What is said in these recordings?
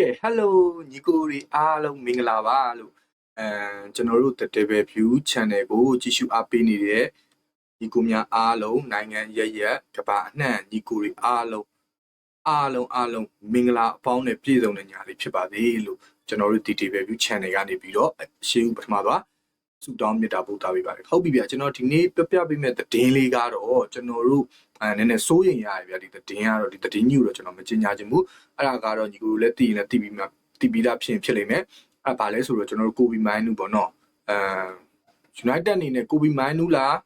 ကဲ hello ညီကိုတွေအားလုံးမင်္ဂလာပါလို့အဲကျွန်တော်တို့ The Table View Channel ကိုကြည့်ရှုအားပေးနေတဲ့ညီကိုများအားလုံးနိုင်ငံရရက်ကဘာအနှံ့ညီကိုတွေအားလုံးအားလုံးအားလုံးမင်္ဂလာအပေါင်းနဲ့ပြည့်စုံတဲ့ညာလေးဖြစ်ပါသေးလို့ကျွန်တော်တို့ The Table View Channel ကနေပြီးတော့ရှေးဦးပထမသွား ဆုတောင်းမေတ္တာပို့သပေးပါတယ်ဟုတ်ပြီဗျာကျွန်တော်ဒီနေ့ပြပြပေးမဲ့သတင်းလေးကတော့ကျွန်တော်တို့အဲနည်းနည်းစိုးရင်ရတယ်ဗျာဒီသတင်းကတော့ဒီသတင်းညူတော့ကျွန်တော်မကြင်ညာချင်ဘူးအဲ့ဒါကတော့ညီကိုတို့လည်းသိရင်လည်းသိပြီးမှသိပြီးသားဖြစ်ရင်ဖြစ်လိမ့်မယ်အဲ့ဘာလဲဆိုတော့ကျွန်တော်တို့ကိုဘီမိုင်းနူပေါ့နော်အဲ United အနေနဲ့ကိုဘီမိုင်းနူလား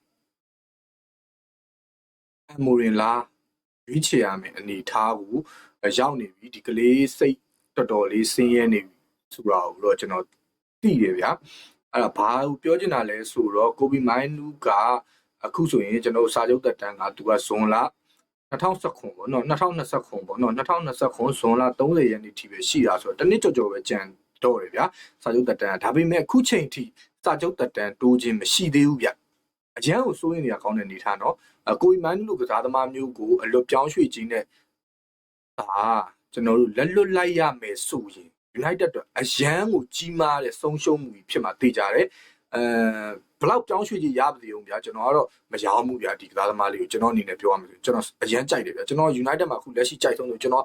အမိုရင်လားရွေးချယ်ရမယ်အနေထားကိုရောက်နေပြီဒီကလေးစိတ်တော်တော်လေးဆင်းရဲနေပြီဆိုတာကိုတော့ကျွန်တော်သိတယ်ဗျာ အဲ့ဒါဘာကိုပြောချင်တာလဲဆိုတော့ကိုဘီမိုင်းနူကအခုဆိုရင်ကျွန်တော်စာချုပ်တက်တန်းကသူကဇွန်လ2019ပေါ့နော်2020ပေါ့နော်2020ဇွန်လ30ရက်နေ့ထိပဲရှိတာဆိုတော့တနည်းကြော်ကြော်ပဲကြံတော့တယ်ဗျာစာချုပ်တက်တန်းဒါပေမဲ့အခုချိန်ထိစာချုပ်တက်တန်းတိုးခြင်းမရှိသေးဘူးဗျအကျန်းကိုစိုးရင်နေရကောင်းတဲ့အနေထားနော်အကိုအီမန်လူကစားသမားမျိုးကိုအလွတ်ပြောင်းရွှေ့ခြင်းနဲ့ဒါကျွန်တော်တို့လက်လွတ်လိုက်ရမယ်ဆိုရင် United အတွက်အရန်ကိုကြီးမားတဲ့ဆုံးရှုံးမှုဖြစ်မှာသိကြတယ်အဲဘလောက်ပြောင်းရွှေ့ကြီးရပါသေးုံဗျာကျွန်တော်ကတော့မရောဘူးဗျာဒီကစားသမားလေးကိုကျွန်တော်အနေနဲ့ပြောရမယ်ဆိုကျွန်တော်အရန်ကြိုက်တယ်ဗျာကျွန်တော် United မှာအခုလက်ရှိကြိုက်ဆုံးဆိုကျွန်တော်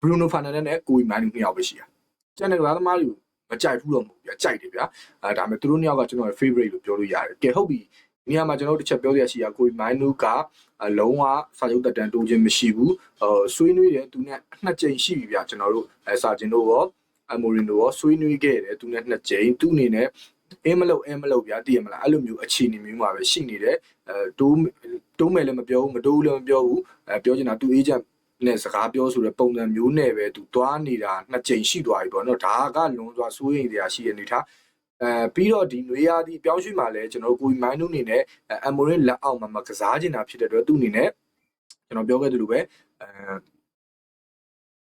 Bruno Fernandes နဲ့ကိုအီမန်လူနှစ်ယောက်ပဲရှိတာကျန်တဲ့ကစားသမားတွေကိုမကြိုက်ဘူးတော့မဟုတ်ဗျာကြိုက်တယ်ဗျာအဲဒါပေမဲ့သူတို့နှစ်ယောက်ကကျွန်တော်ရဲ့ favorite လို့ပြောလို့ရတယ်ကဲဟုတ်ပြီဒီနေရာမှာကျွန်တော်တို့တစ်ချက်ပြောရရှိရကိုမိုင်းနူကလုံးဝစာချုပ်တက်တန်းတိုးခြင်းမရှိဘူးဟိုဆွေးနွေးတယ်သူနဲ့နှစ်ကြိမ်ရှိပြီဗျကျွန်တော်တို့အဲစာချင်းတို့ရော အမိုရင်တို့ရောဆွေးနွေးခဲ့တယ်သူနဲ့နှစ်ကြိမ်သူအနေနဲ့အင်းမလို့အင်းမလို့ဗျာတည်ရမလားအဲ့လိုမျိုးအခြေအနေမျိုးမှာပဲရှိနေတယ်အဲတိုးတိုးမယ်လည်းမပြောဘူးမတိုးလည်းမပြောဘူးအဲပြောချင်တာသူအေဂျင့်နဲ့စကားပြောဆိုတဲ့ပုံစံမျိုးနဲ့ပဲသူသွားနေတာနှစ်ကြိမ်ရှိသွားပြီပေါ့နော်ဒါကလွန်စွာစိုးရိမ်စရာရှိတဲ့အနေထားအဲပြီးတော့ဒီနွေရာသီပြောင်းရွှေ့မှာလည်းကျွန်တော်ကိုမိုင်းနုအနေနဲ့အမိုရင်လက်အောက်မှာမကစားချင်တာဖြစ်တဲ့အတွက်သူ့အနေနဲ့ကျွန်တော်ပြောခဲ့သလိုပဲအဲ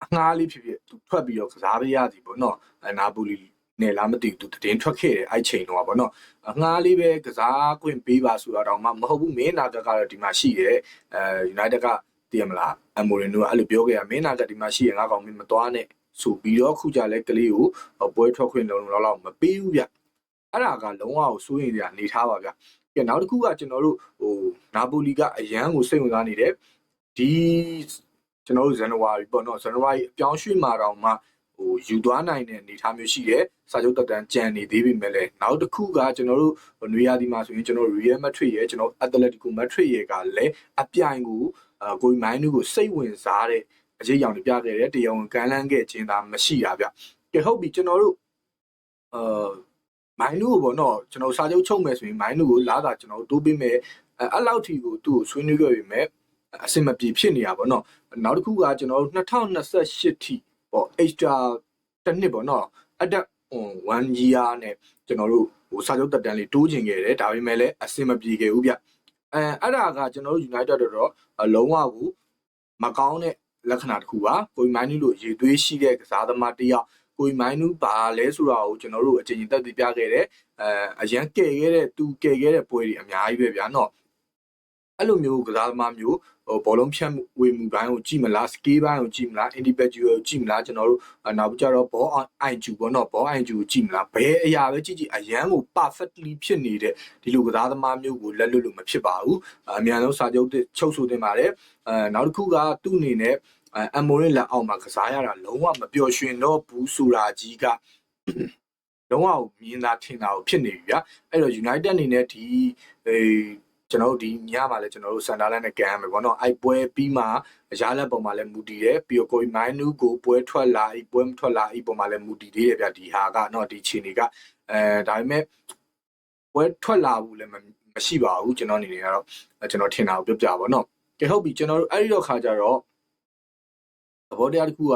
အငှားလေးဖြစ်ဖြစ်သူထွက်ပြီးတော့ကစားပေးရစီပေါ့နော်အနာပိုလီနဲ့လားမသိဘူးသူတည်င်းထွက်ခဲ့တယ်အဲ့ချိန်တော့ပေါ့နော်အငှားလေးပဲကစားခွင့်ပေးပါဆိုတော့မှမဟုတ်ဘူးမင်းနာကကတော့ဒီမှာရှိတယ်အဲ United ကတည်မလားအမိုရင်တို့ကအဲ့လိုပြောခဲ့ရမင်းနာကဒီမှာရှိရငါကောင်မင်းမသွားနဲ့ဆိုပြီးတော့ခုကြလဲကလေးကိုပွဲထွက်ခွင့်လုံးလုံးလောက်မပေးဘူးဗျအဲ့ဒါကလုံးဝကိုစိုးရင်ကြနေထားပါဗျကဲနောက်တစ်ခုကကျွန်တော်တို့ဟိုနာပိုလီကအရန်ကိုစိတ်ဝင်စားနေတယ်ဒီ ကျွန်တော်တို့ဇန်နဝါရီပေါ့နော်ဇန်နဝါရီအပြောင်းရွှေ့မှာတော့မှဟိုယူသွားနိုင်တဲ့အနေအထားမျိုးရှိတယ်စာချုပ်တက်တန်းကြံနေသေးပြီမဲ့လည်းနောက်တစ်ခုကကျွန်တော်တို့နွေရာသီမှာဆိုရင်ကျွန်တော် Real Madrid ရဲ့ကျွန်တော် Atletico Madrid ရဲ့ကလည်းအပြိုင်ကိုအကိုမိုင်းနူးကိုစိတ်ဝင်စားတဲ့အရေးအယောင်တွေပြခဲ့တယ်တရားဝင်ကမ်းလှမ်းခဲ့ခြင်းသာမရှိတာဗျကဲဟုတ်ပြီကျွန်တော်တို့အာမိုင်းနူးကိုပေါ့နော်ကျွန်တော်စာချုပ်ချုပ်မယ်ဆိုရင်မိုင်းနူးကိုလာတာကျွန်တော်တို့တိုးပေးမယ်အဲ့လောက်ထိကိုသူ့ကိုဆွေးနွေးခဲ့ပြီမဲ့ အစင်မပြေဖြစ်နေတာပေါ့နော်နောက်တစ်ခုကကျွန်တော်တို့2028ထိပေါ့ extra တစ်နှစ်ပေါ့နော်အတက်1 year နဲ့ကျွန်တော်တို့ဟိုစာချုပ်တက်တန်းလေးတိုးကျင်ခဲ့တယ်ဒါပေမဲ့လည်းအစင်မပြေခဲ့ဘူးဗျအဲအဲ့ဒါကကျွန်တော်တို့ United တော့လုံးဝကိုမကောင်းတဲ့လက္ခဏာတစ်ခုပါကိုမိုင်းနူးလိုရေသွေးရှိတဲ့ကစားသမားတစ်ယောက်ကိုမိုင်းနူးပါလဲဆိုတာကိုကျွန်တော်တို့အချိန်ချင်းတက်တည်ပြခဲ့တယ်အဲအရန်ကယ်ခဲ့တဲ့သူကယ်ခဲ့တဲ့ပွဲတွေအများကြီးပဲဗျာနော် အဲ့လိုမျိုးကစားသမားမျိုးဟိုဘောလုံးဖြတ်ဝေမှုဘိုင်းကိုကြည့်မလားစကေးဘိုင်းကိုကြည့်မလား individual ကိုကြည့်မလားကျွန်တော်တို့နောက်ကြတော့ဘောအိုင်ဂျူပေါ့နော်ဘောအိုင်ဂျူကိုကြည့်မလားဘယ်အရာပဲကြည့်ကြည့်အရန်ကို perfectly ဖြစ်နေတဲ့ဒီလိုကစားသမားမျိုးကိုလက်လွတ်လို့မဖြစ်ပါဘူးအမြန်ဆုံးစာချုပ်ချုပ်ဆိုတင်ပါတယ်အဲနောက်တစ်ခုကသူ့အနေနဲ့အမိုရင်လက်အောက်မှာကစားရတာလုံးဝမပျော်ရွှင်တော့ဘူးဆိုတာကြီးကလုံးဝမြင်သာထင်သာကိုဖြစ်နေပြီဗျာအဲ့တော့ United အနေနဲ့ဒီအဲ ကျွန်တော်တို့ဒီညမှာလည်းကျွန်တော်တို့စန်တာလန်နဲ့ကန်ရမယ်ပေါ့နော်အဲ့ပွဲပြီးမှရာလက်ပုံမှာလည်းမူတည်တယ်ပြီးတော့ကိုမိုင်းနူးကိုပွဲထွက်လာအဲ့ပွဲမထွက်လာအဲ့ပုံမှာလည်းမူတည်သေးတယ်ဗျဒီဟာကနော်ဒီခြေနေကအဲဒါပေမဲ့ပွဲထွက်လာဘူးလည်းမရှိပါဘူးကျွန်တော်အနေနဲ့ကတော့ကျွန်တော်ထင်တာကိုပြောပြပါတော့နော်ကဲဟုတ်ပြီကျွန်တော်တို့အဲ့ဒီတော့ခါကြတော့သဘောတရားတစ်ခုက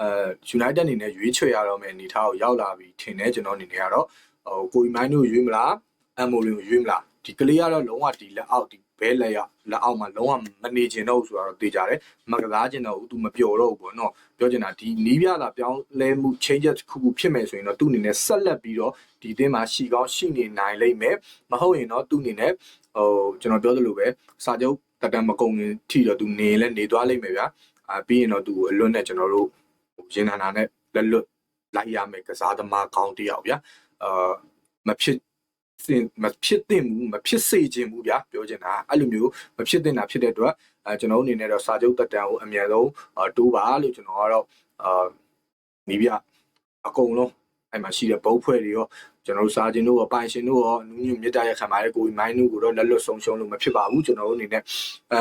အဲ United အနေနဲ့ရွေးချယ်ရတော့မယ့်အနေထားကိုရောက်လာပြီထင်တယ်ကျွန်တော်အနေနဲ့ကတော့ဟိုကိုမိုင်းနူးရွေးမလားအမ်မိုလင်ကိုရွေးမလား ဒီကလေးကတော့လုံးဝဒီလက်အောက်ဒီဘဲလက်ရလက်အောက်မှာလုံးဝမနေချင်တော့ဘူးဆိုတော့သိကြတယ်မကစားချင်တော့ဘူးသူမပျော်တော့ဘူးပေါ့နော်ပြောချင်တာဒီနီးပြလာပြောင်းလဲမှု changes ခုခုဖြစ်မယ်ဆိုရင်တော့သူ့အနေနဲ့ဆက်လက်ပြီးတော့ဒီအသင်းမှာရှီကောင်းရှိနေနိုင်လိမ့်မယ်မဟုတ်ရင်တော့သူ့အနေနဲ့ဟိုကျွန်တော်ပြောသလိုပဲစာချုပ်တက်တမ်းမကုန်ခင်ထိတော့သူနေလဲနေသွားလိမ့်မယ်ဗျာအာပြီးရင်တော့သူအလွတ်နဲ့ကျွန်တော်တို့ရင်နာနာနဲ့လက်လွတ်လိုက်ရမယ်ကစားသမားကောင်းတစ်ယောက်ဗျာအာမဖြစ် စင်မဖြစ်သင့်ဘူးမဖြစ်စေခြင်းဘူးဗျာပြောချင်တာအဲ့လိုမျိုးမဖြစ်သင့်တာဖြစ်တဲ့အတွက်အဲကျွန်တော်တို့အနေနဲ့တော့စာချုပ်တက်တန်ကိုအမြန်ဆုံးအာတိုးပါလို့ကျွန်တော်ကတော့အာနီးပြအကုန်လုံးအဲ့မှာရှိတဲ့ဘုတ်ဖွဲ့တွေရောကျွန်တော်တို့စာချင်းတို့ရောပိုင်ရှင်တို့ရောနူးညွတ်မြစ်တာရခံပါတယ်ကိုယ်မိုင်းတို့ကိုတော့လက်လွတ်ဆုံးရှုံးလို့မဖြစ်ပါဘူးကျွန်တော်တို့အနေနဲ့အဲ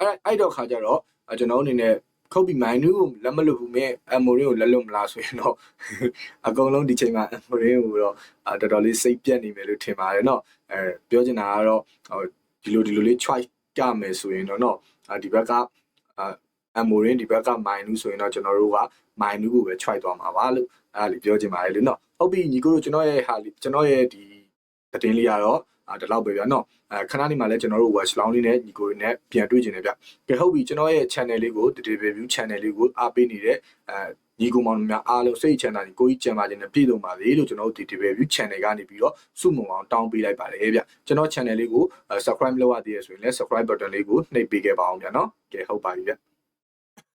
အဲ့အဲ့တော့ခါကြတော့အဲကျွန်တော်တို့အနေနဲ့ ခုတ်ပြီးမိုင်းနူးကိုလက်မလွတ်ဘူးမင်းအမိုရင်းကိုလက်လွတ်မလားဆိုရင်တော့ အကုန်လုံးဒီချိန်မှာအမိုရင်းကိုတော့အာတော်တော်လေးစိတ်ပြတ်နေမယ်လို့ထင်ပါတယ်เนาะအဲပြောချင်တာကတော့ဟိုဒီလိုဒီလိုလေး choice ကြမယ်ဆိုရင်တော့เนาะအာဒီဘက်ကအာအမိုရင်းဒီဘက်ကမိုင်းနူးဆိုရင်တော့ကျွန်တော်တို့ကမိုင်းနူးကိုပဲ choice သွားမှာပါလို့အဲ့ဒါလေးပြောချင်ပါတယ်လို့เนาะဟုတ်ပြီညီကိုတို့ကျွန်တော်ရဲ့ဟာလေးကျွန်တော်ရဲ့ဒီသတင်းလေးကတော့ အာဒီလောက်ပဲဗျာနော်အဲခဏနေမှလည်းကျွန်တော်တို့ watch long လေးနဲ့ညီကိုနဲ့ပြန်တွေ့ကြနေဗျကဲဟုတ်ပြီကျွန်တော်ရဲ့ channel လေးကို the review channel လေးကိုအားပေးနေတဲ့အဲညီကောင်မောင်များအားလုံးစိတ်ချမ်းသာကြီးကိုကြီးကြံပါခြင်းနဲ့ပြည့်စုံပါစေလို့ကျွန်တော်တို့ဒီ debut channel ကနေပြီးတော့စုမုံအောင်တောင်းပေးလိုက်ပါတယ်ဗျကျွန်တော် channel လေးကို subscribe လုပ်ရသေးရဆိုရင်လည်း subscribe button လေးကိုနှိပ်ပေးခဲ့ပါအောင်ဗျာနော်ကဲဟုတ်ပါပြီဗျ